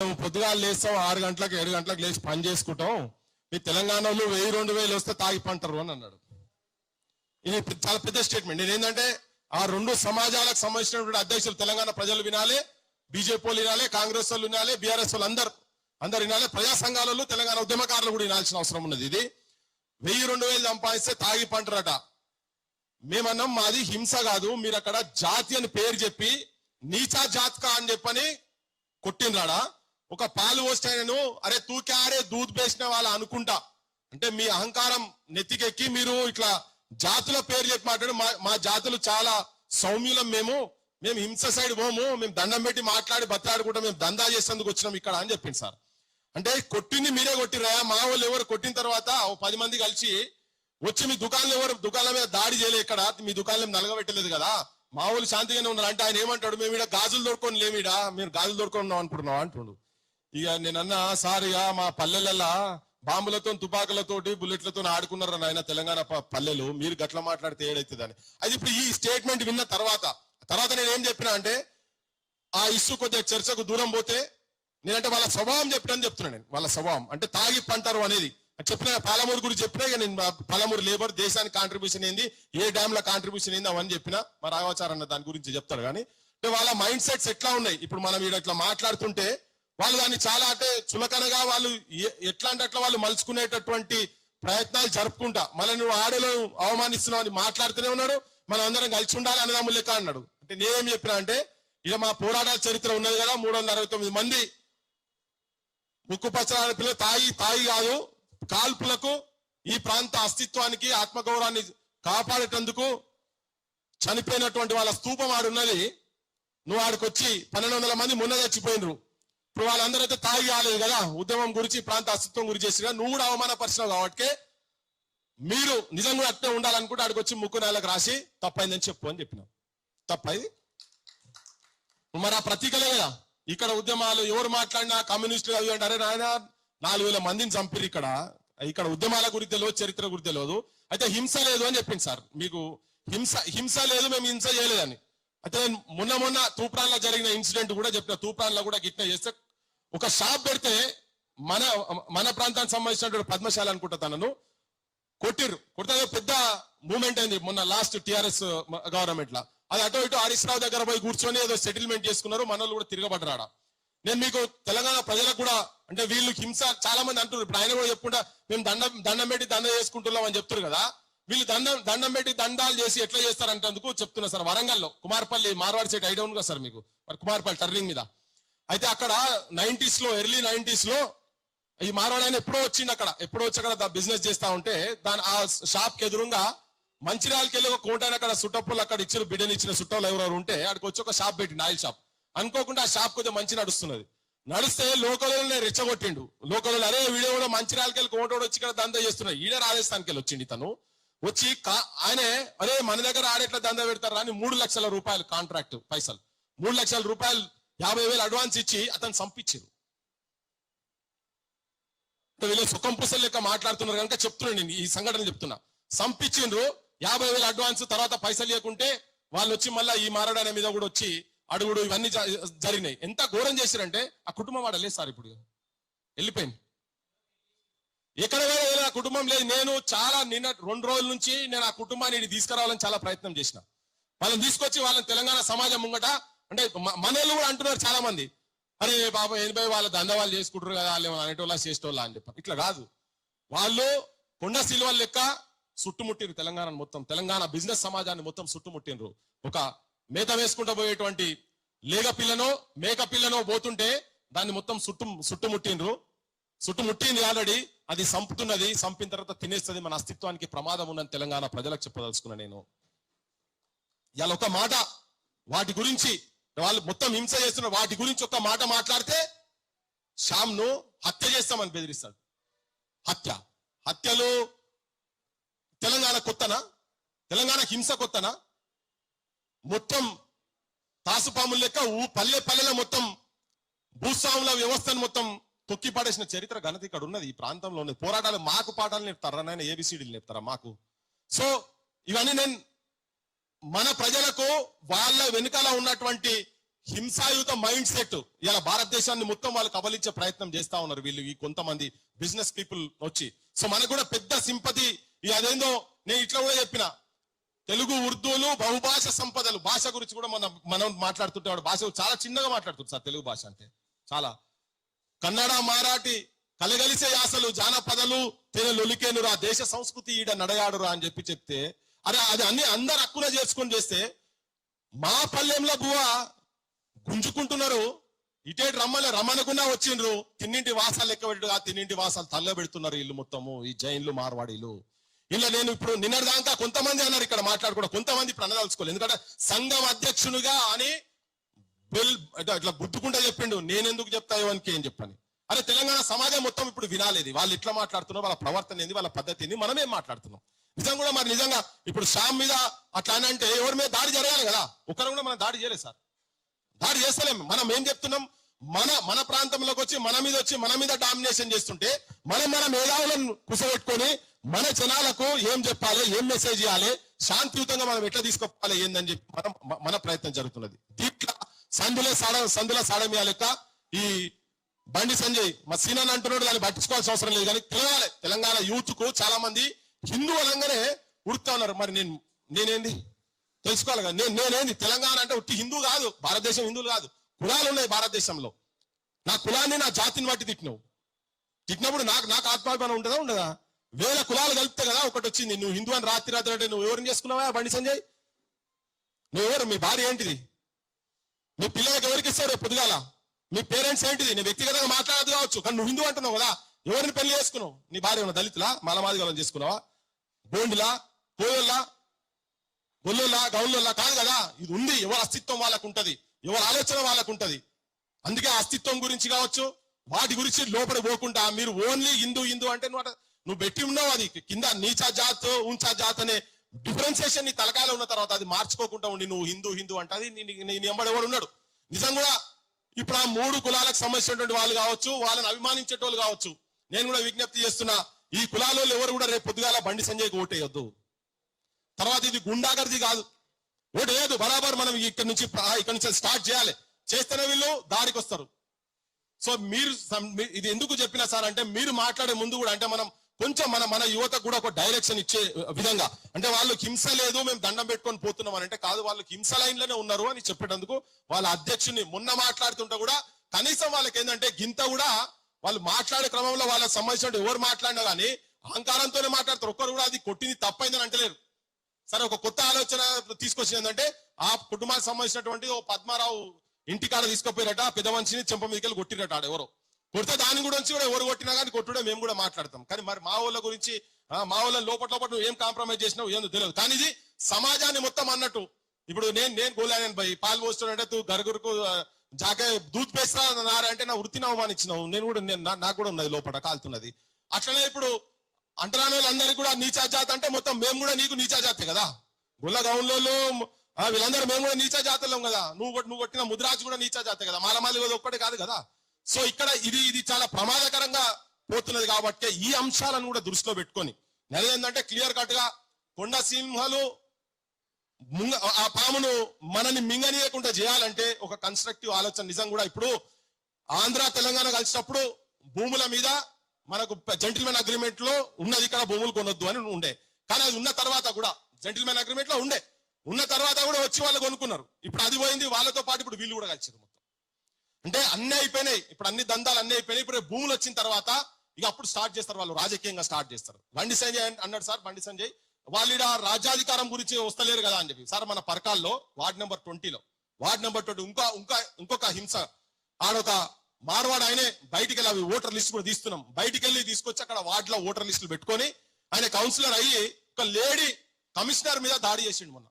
మేము పొద్దుగాల లేస్తాం ఆరు గంటలకు ఏడు గంటలకు లేచి పని చేసుకుంటాం. మీ తెలంగాణలో వెయ్యి రెండు వేలు వస్తే తాగి పంటారు అని అన్నాడు. ఇది చాలా పెద్ద స్టేట్మెంట్ నేను ఏంటంటే ఆ రెండు సమాజాలకు సంబంధించినటువంటి అధ్యక్షులు తెలంగాణ ప్రజలు వినాలి బీజేపీ వాళ్ళు వినాలి కాంగ్రెస్ వాళ్ళు వినాలి బీఆర్ఎస్ వాళ్ళు అందరు అందరు వినాలి ప్రజా సంఘాలలో తెలంగాణ ఉద్యమకారులు కూడా వినాల్సిన అవసరం ఉన్నది ఇది. వెయ్యి రెండు వేలు సంపాదిస్తే తాగి పంటరట. మేమన్నాం మాది హింస కాదు మీరు అక్కడ జాతి అని పేరు చెప్పి నీచా జాతక అని చెప్పని కొట్టినరాడా ఒక పాలు పోస్తాయను అరే తూకారే దూద్ పేసిన వాళ్ళ అనుకుంటా. అంటే మీ అహంకారం నెత్తికెక్కి మీరు ఇట్లా జాతుల పేరు చెప్పి మాట్లాడు మా మా జాతులు చాలా సౌమ్యులం మేము. మేము హింస సైడ్ పోము మేము దండం పెట్టి మాట్లాడి బతలాడుకుంటాం మేము దందా చేసేందుకు వచ్చినాం ఇక్కడ అని చెప్పింది సార్. అంటే కొట్టింది మీరే కొట్టిరా మా వాళ్ళు ఎవరు కొట్టిన తర్వాత ఓ పది మంది కలిసి వచ్చి మీ దుకాణం ఎవరు దుకాణం మీద దాడి చేయలే ఇక్కడ మీ దుకాణం నలగబెట్టలేదు కదా? మా వాళ్ళు శాంతిగానే ఉన్నారు. అంటే ఆయన ఏమంటాడు మేము ఇక్కడ గాజులు దొరుకుని లేమిడా మీరు గాజులు దొరుకున్నాం అనుకుంటున్నాం అంటున్నాడు ఇక నేనన్నా సారిగా మా పల్లెలల్లా బాంబులతో తుపాకులతోటి బుల్లెట్లతో ఆడుకున్నారు నాయన తెలంగాణ పల్లెలు. మీరు గట్ల మాట్లాడితే ఏడైతుందని. అది ఇప్పుడు ఈ స్టేట్మెంట్ విన్న తర్వాత తర్వాత నేను ఏం చెప్పినా అంటే ఆ ఇష్యూ కొద్దిగా చర్చకు దూరం పోతే నేనంటే వాళ్ళ స్వభావం చెప్పినని చెప్తున్నా నేను. వాళ్ళ స్వభావం. అంటే తాగి పంటారు అనేది. చెప్పిన పాలమూరు గురించి చెప్పినా ఇక నేను పాలమూరు లేబర్ దేశానికి కాంట్రిబ్యూషన్ ఏంది ఏ డ్యామ్లో కాంట్రిబ్యూషన్ ఏంది అవన్నీ చెప్పినా మా రాఘవాచారన్న అన్న దాని గురించి చెప్తారు కానీ అంటే వాళ్ళ మైండ్ సెట్స్ ఎట్లా ఉన్నాయి? ఇప్పుడు మనం ఇట్లా మాట్లాడుతుంటే వాళ్ళు దాన్ని చాలా అంటే చులకనగా వాళ్ళు ఎ- ఎట్లా అంటే అట్లా వాళ్ళు మలుచుకునేటటువంటి ప్రయత్నాలు జరుపుకుంటా. మళ్ళీ నువ్వు ఆడలో అవమానిస్తున్నావు అని మాట్లాడుతూనే ఉన్నాడు. మనం అందరం కలిసి ఉండాలి అన్నదమ్ములు లెక్క అన్నాడు. అంటే నేనేం చెప్పినా అంటే ఇక మా పోరాటాల చరిత్ర ఉన్నది కదా మూడు వందల అరవై తొమ్మిది మంది ముక్కు పచ్చరాని పిల్లలు తాగి తాయి కాదు. కాల్పులకు ఈ ప్రాంత అస్తిత్వానికి ఆత్మగౌరవాన్ని కాపాడేటందుకు చనిపోయినటువంటి వాళ్ళ స్తూపం ఆడున్నది. నువ్వు ఆడికొచ్చి పన్నెండు వందల మంది మొన్న చచ్చిపోయినరు ఇప్పుడు వాళ్ళందరూ అయితే తాగి కాలేదు కదా. ఉద్యమం గురించి ప్రాంత అస్తిత్వం గురించి చేసిన నువ్వు కూడా అవమానపరిచినావు కాబట్టి మీరు నిజం కూడా అట్నే ఉండాలనుకుంటే ఆడికి వచ్చి ముక్కు నెలకు రాసి తప్పైందని చెప్పు అని చెప్పినావు తప్పైంది? మరి ఆ ప్రతీకలే కదా. ఇక్కడ ఉద్యమాలు ఎవరు మాట్లాడినా కమ్యూనిస్టులు అవి అంటారే. నాయన నాలుగు వేల మందిని చంపిరు ఇక్కడ. ఇక్కడ ఉద్యమాల గురించి తెలియదు చరిత్ర గురించి తెలియదు. అయితే హింస లేదు అని చెప్పింది సార్. మీకు హింస హింస లేదు మేము హింస చేయలేదని. అయితే నేను మొన్న మొన్న తూప్రాన్లో జరిగిన ఇన్సిడెంట్ కూడా చెప్పిన. తూప్రాన్లో కూడా గిట్న చేస్తే ఒక షాప్ పెడితే మన మన ప్రాంతానికి సంబంధించినటువంటి పద్మశాల అనుకుంటా తనను కొట్టిర్రు. కొడితే పెద్ద మూమెంట్ అయింది మొన్న లాస్ట్ టిఆర్ఎస్ గవర్నమెంట్ లా అది అటు ఇటు హరీష్రావు దగ్గర పోయి కూర్చొని ఏదో సెటిల్మెంట్ చేసుకున్నారు మనల్ని కూడా తిరగబడ్డాడ నేను మీకు తెలంగాణ ప్రజలకు కూడా అంటే వీళ్ళు హింస చాలా మంది అంటున్నారు. ఇప్పుడు ఆయన కూడా చెప్పుకుంటా మేము దండం దండం పెట్టి దండ చేసుకుంటున్నాం అని చెప్తున్నారు కదా. వీళ్ళు దండం దండం పెట్టి దండాలు చేసి ఎట్లా చేస్తారంటందుకు చెప్తున్నా సార్. వరంగల్లో కుమార్పల్లి మార్వాడి సైడ్ ఐడౌన్ కదా సార్ మీకు. మరి కుమార్పల్లి టర్నింగ్ మీద. అయితే అక్కడ నైన్టీస్లో ఎర్లీ నైన్టీస్లో ఈ మార్వాడి ఆయన ఎప్పుడో వచ్చింది అక్కడ. ఎప్పుడో వచ్చి అక్కడ బిజినెస్ చేస్తా ఉంటే దాని ఆ షాప్కి ఎదురుగా మంచిర్యాలకి వెళ్ళి ఒక కోట అక్కడ సుట్టప్పులు అక్కడ ఇచ్చిన బిడ్డని ఇచ్చిన సుట్టలు ఎవరెవరు ఉంటే అక్కడికి వచ్చి ఒక షాప్ పెట్టిండు ఆయిల్ షాప్. అనుకోకుండా ఆ షాప్ కొంచెం మంచి నడుస్తున్నది. నడిస్తే లోకల్ రెచ్చగొట్టిండు. లోకల్ అరే వీడియో మంచిర్యాలకి వెళ్ళి కోటోడు వచ్చి ఇక్కడ దందా చేస్తున్నాయి ఈడ రాజస్థాన్కి వెళ్ళి వచ్చింది తను వచ్చి ఆయనే అరే మన దగ్గర ఆడేట్లా దందా పెడతారా అని మూడు లక్షల రూపాయలు కాంట్రాక్ట్ పైసలు. మూడు లక్షల రూపాయలు యాభై వేలు అడ్వాన్స్ ఇచ్చి అతను చంపించారు వీళ్ళు సుఖం పుసలు లెక్క మాట్లాడుతున్నారు కనుక చెప్తున్నాను నేను ఈ సంఘటన చెప్తున్నా. సంపించిండ్రు యాభై వేలు అడ్వాన్స్ తర్వాత పైసలు లేకుంటే వాళ్ళు వచ్చి మళ్ళీ ఈ మారడాని మీద కూడా వచ్చి అడుగుడు ఇవన్నీ జ- జరిగినాయి. ఎంత ఘోరం చేశారంటే ఆ కుటుంబం వాడలేదు సార్ ఇప్పుడు. వెళ్ళిపోయింది. ఎక్కడ కూడా ఆ కుటుంబం లేదు. నేను చాలా నిన్న రెండు రోజుల నుంచి నేను ఆ కుటుంబాన్ని తీసుకురావాలని చాలా ప్రయత్నం చేసిన. వాళ్ళని తీసుకొచ్చి వాళ్ళని తెలంగాణ సమాజం ముంగట అంటే మనోళ్ళు కూడా అంటున్నారు చాలా మంది అరే బాబా ఎనభై వాళ్ళ దంద వాళ్ళు చేసుకుంటారు కదా వాళ్ళు ఏమో అనేటోళ్ళ చేసేటోళ్ళ అని చెప్పారు ఇట్లా కాదు. వాళ్ళు కొండ సిల్వల్ లెక్క చుట్టుముట్టిరు తెలంగాణ మొత్తం. తెలంగాణ బిజినెస్ సమాజాన్ని మొత్తం చుట్టుముట్టినరు ఒక మేత వేసుకుంటూ పోయేటువంటి లేగ పిల్లనో మేక పిల్లనో పోతుంటే దాన్ని మొత్తం చుట్టు చుట్టుముట్టినరు చుట్టుముట్టింది ఆల్రెడీ. అది సంపుతున్నది సంపిన తర్వాత తినేస్తుంది మన అస్తిత్వానికి ప్రమాదం ఉన్నది తెలంగాణ ప్రజలకు చెప్పదలుచుకున్నా నేను. ఇవాళ ఒక మాట వాటి గురించి వాళ్ళు మొత్తం హింస చేస్తున్న వాటి గురించి ఒక మాట మాట్లాడితే శ్యామ్ను హత్య చేస్తామని బెదిరిస్తాడు. హత్య. హత్యలు తెలంగాణ కొత్తనా? తెలంగాణ హింస కొత్తనా? మొత్తం తాసుపాములు లెక్క ఊ పల్లె పల్లెల మొత్తం భూస్వాముల వ్యవస్థను మొత్తం తొక్కి పడేసిన చరిత్ర ఘనత ఇక్కడ ఉన్నది. ఈ ప్రాంతంలో ఉన్నది పోరాటాలు మాకు పాఠాలు నేర్పుతారా నాయన? ఏబిసిడీలు నేర్పుతారా మాకు? సో ఇవన్నీ నేను మన ప్రజలకు వాళ్ళ వెనుకల ఉన్నటువంటి హింసాయుత మైండ్ సెట్ ఇలా భారతదేశాన్ని మొత్తం వాళ్ళు కబలించే ప్రయత్నం చేస్తా ఉన్నారు వీళ్ళు ఈ కొంతమంది బిజినెస్ పీపుల్ వచ్చి. సో మనకు కూడా పెద్ద సింపతి ఈ అదేందో నేను ఇట్లా కూడా చెప్పిన. తెలుగు ఉర్దూలు బహుభాష సంపదలు భాష గురించి కూడా మనం మనం మాట్లాడుతుంటే భాష చాలా చిన్నగా మాట్లాడుతుంది సార్ తెలుగు భాష అంటే. చాలా. కన్నడ మరాఠీ కలగలిసే యాసలు జానపదలు తేనె లొలికేనురా దేశ సంస్కృతి ఈడ నడయాడురా అని చెప్పి చెప్తే అరే అది అన్ని అందరు అక్కున చేసుకొని చేస్తే మా పల్లెంలో బువ గుంజుకుంటున్నారు. ఇటేటి రమ్మలే రమ్మనకున్నా వచ్చిండ్రు. తిన్నింటి వాసాలు లెక్క పెట్టుగా తిన్నింటి వాసాలు తల్ల పెడుతున్నారు ఇల్లు మొత్తము ఈ జైన్లు మార్వాడీలు ఇలా నేను ఇప్పుడు నిన్నటిదాకా కొంతమంది అన్నారు ఇక్కడ మాట్లాడుకోవడం కొంతమంది ఇప్పుడు అనదలుచుకోలేదు ఎందుకంటే సంఘం అధ్యక్షునిగా అని బెల్ ఇట్లా అట్లా గుర్తుకుంటే చెప్పిండు. నేనెందుకు చెప్తా ఇవనికి ఏం చెప్పని. అరే తెలంగాణ సమాజం మొత్తం ఇప్పుడు వినాలేది. వాళ్ళు ఎట్లా మాట్లాడుతున్నారు వాళ్ళ ప్రవర్తన ఏంది వాళ్ళ పద్ధతి ఏంది మనమేం మాట్లాడుతున్నాం. నిజం కూడా మరి నిజంగా ఇప్పుడు శ్యామ్ మీద అట్లా అంటే ఎవరి మీద దాడి జరగాలి కదా? ఒకరు కూడా మనం దాడి చేయలేదు సార్. దాడి చేస్తలేం. మనం ఏం చెప్తున్నాం? మన మన ప్రాంతంలోకి వచ్చి మన మీద వచ్చి మన మీద డామినేషన్ చేస్తుంటే మనం మన మేధావులను కుసగొట్టుకొని మన జనాలకు ఏం చెప్పాలి ఏం మెసేజ్ ఇవ్వాలి శాంతియుతంగా మనం ఎట్లా తీసుకోవాలి ఏందని చెప్పి మనం మన ప్రయత్నం జరుగుతున్నది. దీంట్లో సందులో సాడ సందుల సాడమియా లెక్క ఈ బండి సంజయ్ మా సీనన్ అంటున్నాడు దాన్ని పట్టించుకోవాల్సిన అవసరం లేదు. కానీ తెలవాలి తెలంగాణ యూత్కు చాలా మంది హిందూ అనగానే ఉడుతా ఉన్నారు. మరి నేను నేనేంది? తెలుసుకోవాలి కదా. నేను నేనేంది? తెలంగాణ అంటే ఉట్టి హిందూ కాదు. భారతదేశం హిందువులు కాదు. కులాలు ఉన్నాయి భారతదేశంలో. నా కులాన్ని నా జాతిని బట్టి తిట్టినావు. తిట్టినప్పుడు నాకు నాకు ఆత్మాభిమానం ఉంటుందా ఉండదా? వేల కులాలు కలిపితే కదా ఒకటి వచ్చింది. నువ్వు హిందూ అని రాత్రి రాత్రి అంటే నువ్వు ఎవరిని చేసుకున్నావా బండి సంజయ్? నువ్వెవరు మీ భార్య ఏంటిది? మీ పిల్లలకి ఎవరికి ఇస్తారు రేపు పొద్దుగాల? మీ పేరెంట్స్ ఏంటిది? నేను వ్యక్తిగతంగా మాట్లాడదు కావచ్చు. కానీ నువ్వు హిందూ అంటున్నావు కదా. ఎవరిని పెళ్ళి చేసుకున్నావు? నీ భార్య ఉన్న దళితులా? మలమాదిగలం చేసుకున్నావా? బోండిలా కోయల్లా గొల్లులా గౌల్లోలా కాదు కదా? ఇది ఉంది. ఎవరి అస్తిత్వం వాళ్ళకు ఉంటది ఎవరి ఆలోచన వాళ్ళకు ఉంటది అందుకే అస్తిత్వం గురించి కావచ్చు వాటి గురించి లోపల పోకుండా మీరు ఓన్లీ హిందూ హిందూ అంటే నువ్వు నువ్వు పెట్టి ఉన్నావు అది. కింద నీచా జాత్ ఉంచా జాత్ అనే డిఫరెన్సియేషన్ నీ తలకాయలో ఉన్న తర్వాత అది మార్చుకోకుండా ఉండి నువ్వు హిందూ హిందూ అంటది అది నీ- ఎంబడి ఎవడు ఉన్నాడు? నిజం కూడా ఇప్పుడు ఆ మూడు కులాలకు సంబంధించినటువంటి వాళ్ళు కావచ్చు వాళ్ళని అభిమానించేటోళ్ళు కావచ్చు. నేను కూడా విజ్ఞప్తి చేస్తున్నా ఈ కులాలలో ఎవరు కూడా రేపు పొద్దుగాల బండి సంజయ్కి ఓటేయొద్దు. తర్వాత ఇది గుండాగర్ది కాదు. ఓటు బరాబర్ మనం ఇక్కడ నుంచి ఇక్కడ నుంచి స్టార్ట్ చేయాలి. చేస్తేనే వీళ్ళు దారికి వస్తారు సో మీరు ఇది ఎందుకు చెప్పినా సార్ అంటే మీరు మాట్లాడే ముందు కూడా అంటే మనం కొంచెం మన మన యువతకు కూడా ఒక డైరెక్షన్ ఇచ్చే విధంగా. అంటే వాళ్ళు హింస లేదు మేము దండం పెట్టుకొని పోతున్నాం అని అంటే కాదు వాళ్ళకి హింస లైన్లోనే ఉన్నారు అని చెప్పేటందుకు వాళ్ళ అధ్యక్షుని మొన్న మాట్లాడుతుంటే కూడా కనీసం వాళ్ళకి ఏంటంటే గింత కూడా వాళ్ళు మాట్లాడే క్రమంలో వాళ్ళకి సంబంధించిన ఎవరు మాట్లాడినా కానీ అహంకారంతోనే మాట్లాడతారు. ఒక్కరు కూడా అది కొట్టింది తప్పైందని అంటలేరు. సరే ఒక కొత్త ఆలోచన తీసుకొచ్చింది ఏంటంటే ఆ కుటుంబానికి సంబంధించినటువంటి ఓ పద్మారావు ఇంటికాడ తీసుకుపోయారట పెద్ద మనిషిని చెంప మీదకి వెళ్ళి కొట్టిరట ఆడ ఎవరో. కొడితే దాని గురించి కూడా ఎవరు కొట్టినా కానీ కొట్టుడే మేము కూడా మాట్లాడతాం. కానీ మరి మా ఊళ్ళ గురించి మా ఊళ్ళ లోపల లోపల నువ్వు ఏం కాంప్రమైజ్ చేసినావు ఏందో తెలియదు. కానీ ఇది సమాజాన్ని మొత్తం అన్నట్టు. ఇప్పుడు నేను నేను గోలాను భయ్ పాలు పోస్తున్నాడంటే తూ గరుగురుకు ఆ, జాకే దూత్ పేస్తా అన్నారు అంటే నా వృత్తిని అవమానించినావు. నేను కూడా నేను నాకు కూడా ఉన్నది లోపల కాలుతున్నది. అట్లనే ఇప్పుడు అంటరాని వాళ్ళందరికీ కూడా నీచాజాతి అంటే మొత్తం మేము కూడా నీకు నీచా జాతే కదా. గుల్ల గౌన్లలో వీళ్ళందరూ మేము కూడా నీచాజాతలం కదా. నువ్వు నువ్వు కొట్టిన ముద్రాజు కూడా నీచాజాతి కదా. మాలమాలి కూడా ఒక్కటే కాదు కదా. సో ఇక్కడ ఇది ఇది చాలా ప్రమాదకరంగా పోతున్నది కాబట్టి ఈ అంశాలను కూడా దృష్టిలో పెట్టుకొని నెల ఏంటంటే క్లియర్ కట్గా కొండ సింహాలు ముంగ ఆ పామును మనని మింగనీయకుండా చేయాలంటే ఒక కన్స్ట్రక్టివ్ ఆలోచన నిజం కూడా ఇప్పుడు ఆంధ్ర తెలంగాణ కలిసినప్పుడు భూముల మీద మనకు జెంటిల్మెన్ అగ్రిమెంట్లో ఉన్నది ఇక్కడ భూములు కొనొద్దు అని ఉండే. కానీ అది ఉన్న తర్వాత కూడా జెంటిల్మెన్ అగ్రిమెంట్లో ఉండే. ఉన్న తర్వాత కూడా వచ్చి వాళ్ళు కొనుక్కున్నారు. ఇప్పుడు అది పోయింది వాళ్ళతో పాటు ఇప్పుడు వీళ్ళు కూడా కలిసారు మొత్తం. అంటే అన్ని అయిపోయినాయి. ఇప్పుడు అన్ని దందాలు అన్ని అయిపోయినాయి. ఇప్పుడు భూములు వచ్చిన తర్వాత ఇక అప్పుడు స్టార్ట్ చేస్తారు వాళ్ళు. రాజకీయంగా స్టార్ట్ చేస్తారు. బండి సంజయ్ అన్నాడు సార్ బండి సంజయ్ వాళ్ళు రాజ్యాధికారం గురించి వస్తలేరు కదా అని చెప్పి. సార్ మన పరకాల్లో వార్డ్ నెంబర్ ట్వంటీలో. వార్డ్ నెంబర్ ట్వంటీ ఇంకా ఇంకా ఇంకొక హింస. ఆడొక మార్వాడు ఆయనే బయటికి వెళ్ళి అవి ఓటర్ లిస్ట్ కూడా తీస్తున్నాం. బయటికి వెళ్ళి తీసుకొచ్చి అక్కడ వార్డ్లో ఓటర్ లిస్టులు పెట్టుకొని ఆయన కౌన్సిలర్ అయ్యి ఒక లేడీ కమిషనర్ మీద దాడి చేసిండు మొన్న.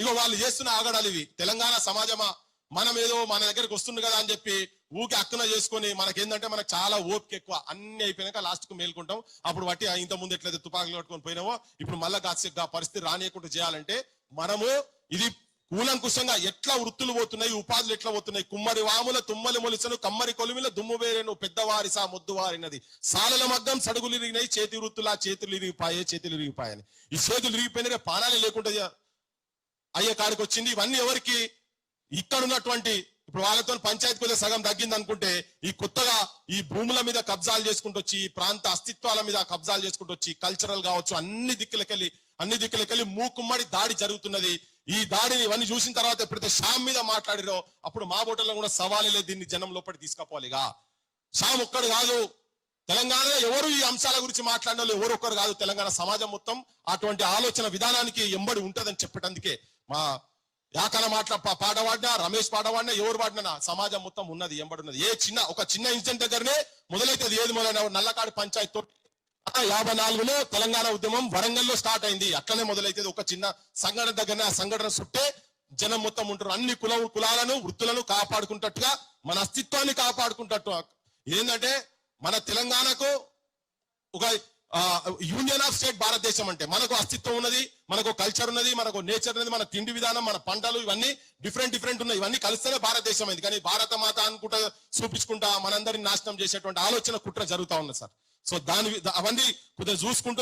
ఇగో వాళ్ళు చేస్తున్న ఆగడాలు ఇవి. తెలంగాణ సమాజమా మనం ఏదో మన దగ్గరకు వస్తుంది కదా అని చెప్పి ఊకి అక్కున చేసుకొని మనకేందంటే మనకు చాలా ఓపిక ఎక్కువ. అన్ని అయిపోయినాక లాస్ట్కు మేల్కుంటాం. అప్పుడు బట్టి ఇంత ముందు ఎట్లయితే తుపాకులు కట్టుకొని పోయినామో ఇప్పుడు మళ్ళా కాసి పరిస్థితి రానియకుండా చేయాలంటే మనము ఇది కూలంకుశంగా ఎట్లా వృత్తులు పోతున్నాయి ఉపాధులు ఎట్లా పోతున్నాయి? కుమ్మరి వాముల తుమ్మలి మొలిసను కమ్మరి కొలిమిల దుమ్ము వేరేను పెద్దవారి సా ముద్దు వారినది సాలల మగ్గం సడుగులు ఇరిగినాయి చేతి వృత్తులా చేతులు ఇరిగిపాయే చేతులు ఇరిగిపాయని ఈ చేతులు ఇరిగిపోయిన పానాలే లేకుండా అయ్యే కాడికి వచ్చింది. ఇవన్నీ ఎవరికి ఇక్కడ ఉన్నటువంటి ఇప్పుడు వాళ్ళతో పంచాయతీ కొద్దిగా సగం తగ్గింది అనుకుంటే ఈ కొత్తగా ఈ భూముల మీద కబ్జాలు చేసుకుంటూ వచ్చి ఈ ప్రాంత అస్తిత్వాల మీద కబ్జాలు చేసుకుంటూ వచ్చి కల్చరల్ కావచ్చు అన్ని దిక్కులకెళ్ళి అన్ని దిక్కులకెళ్ళి మూకుమ్మడి దాడి జరుగుతున్నది. ఈ దాడిని ఇవన్నీ చూసిన తర్వాత ఎప్పుడైతే షామ్ మీద మాట్లాడిరో అప్పుడు మా బోటల్లో కూడా సవాలే దీన్ని జనం లోపలి తీసుకుపోవాలిగా షామ్ ఒక్కడు కాదు. తెలంగాణలో ఎవరు ఈ అంశాల గురించి మాట్లాడిన వాళ్ళు ఎవరు ఒక్కరు కాదు. తెలంగాణ సమాజం మొత్తం అటువంటి ఆలోచన విధానానికి ఎంబడి ఉంటదని చెప్పేటందుకే మా యాకన మాటల పాడవాడినా రమేష్ పాడవాడినా ఎవరు పాడినా సమాజం మొత్తం ఉన్నది ఎంబడున్నది. ఏ చిన్న ఒక చిన్న ఇన్సిడెంట్ దగ్గరనే మొదలైతే ఏది మొదలైన నల్లకాడు పంచాయత్ తోటి. యాభై నాలుగులో తెలంగాణ ఉద్యమం వరంగల్లో స్టార్ట్ అయింది అట్లనే మొదలైతే ఒక చిన్న సంఘటన దగ్గరనే ఆ సంఘటన చుట్టే జనం మొత్తం ఉంటారు. అన్ని కుల కులాలను వృత్తులను కాపాడుకుంటట్టుగా మన అస్తిత్వాన్ని కాపాడుకుంటట్టు ఏంటంటే మన తెలంగాణకు ఒక యూనియన్ ఆఫ్ స్టేట్ భారతదేశం అంటే మనకు అస్తిత్వం ఉన్నది మనకు కల్చర్ ఉన్నది మనకు నేచర్ ఉన్నది మన తిండి విధానం మన పంటలు ఇవన్నీ డిఫరెంట్ డిఫరెంట్ ఉన్నాయి. ఇవన్నీ కలిస్తేనే భారతదేశం అయింది. కానీ భారత మాత అనుకుంటా చూపించుకుంటా మనందరిని నాశనం చేసేటువంటి ఆలోచన కుట్ర జరుగుతా ఉన్నది సార్. సో దాని అవన్నీ కొద్దిగా చూసుకుంటూ